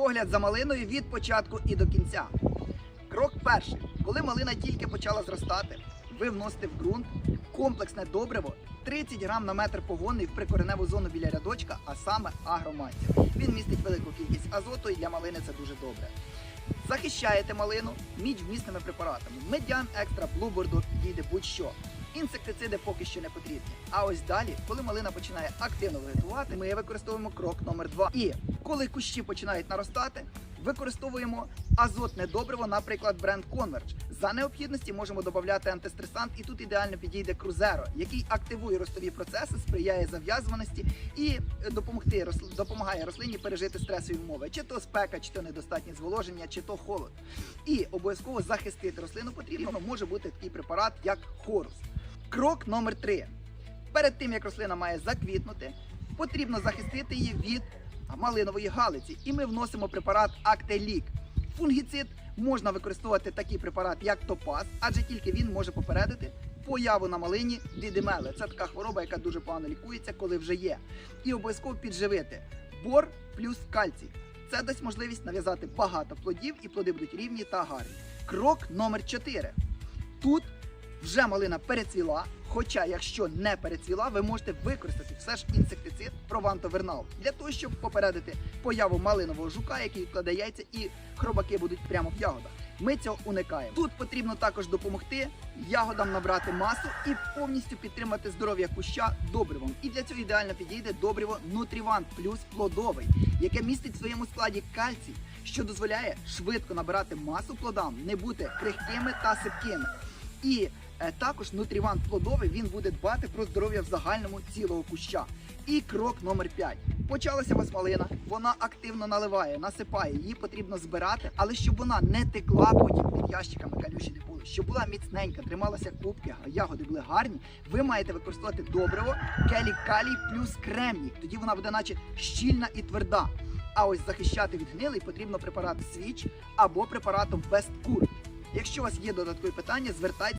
Догляд за малиною від початку і до кінця. Крок перший. Коли малина тільки почала зростати, ви вносите в ґрунт комплексне добриво 30 грам на метр погонний в прикореневу зону біля рядочка, а саме агроматір. Він містить велику кількість азоту і для малини це дуже добре. Захищаєте малину міч вмісними препаратами. Медян екстра блуборду підійде будь-що. Інсектициди поки що не потрібні. А ось далі, коли малина починає активно вегетувати, ми використовуємо крок номер 2 І коли кущі починають наростати, використовуємо азотне добриво, наприклад, бренд Converge. За необхідності можемо додати антистресант, і тут ідеально підійде Крузеро, який активує ростові процеси, сприяє зав'язуваності і е, допомогти допомагає рослині пережити стресові умови, чи то спека, чи то недостатнє зволоження, чи то холод. І обов'язково захистити рослину потрібно може бути такий препарат, як хорус. Крок номер три. Перед тим як рослина має заквітнути, потрібно захистити її від малинової галиці. І ми вносимо препарат Актелік. Фунгіцид можна використовувати такий препарат, як топаз, адже тільки він може попередити появу на малині дидимели. Це така хвороба, яка дуже погано лікується, коли вже є. І обов'язково підживити бор плюс кальцій. Це дасть можливість нав'язати багато плодів, і плоди будуть рівні та гарні. Крок номер 4. Тут вже малина перецвіла. Хоча, якщо не перецвіла, ви можете використати все ж інсектицид Прованто-Вернал для того, щоб попередити появу малинового жука, який кладе яйця, і хробаки будуть прямо в ягодах. Ми цього уникаємо. Тут потрібно також допомогти ягодам набрати масу і повністю підтримати здоров'я куща добривом. І для цього ідеально підійде добриво Нутрівант плюс плодовий, яке містить в своєму складі кальцій, що дозволяє швидко набирати масу плодам, не бути крихкими та сипкими. І е, також нутрівант плодовий він буде дбати про здоров'я в загальному цілого куща. І крок номер 5. Почалася вас малина, вона активно наливає, насипає, її потрібно збирати, але щоб вона не текла потім під ящиками, калюші не були, щоб була міцненька, трималася кубки, ягоди були гарні. Ви маєте використовувати добриво келі калій плюс кремній. Тоді вона буде наче щільна і тверда. А ось захищати від гнилий потрібно препарат свіч або препаратом Бесткур. Якщо у вас є додаткові питання, звертайтеся.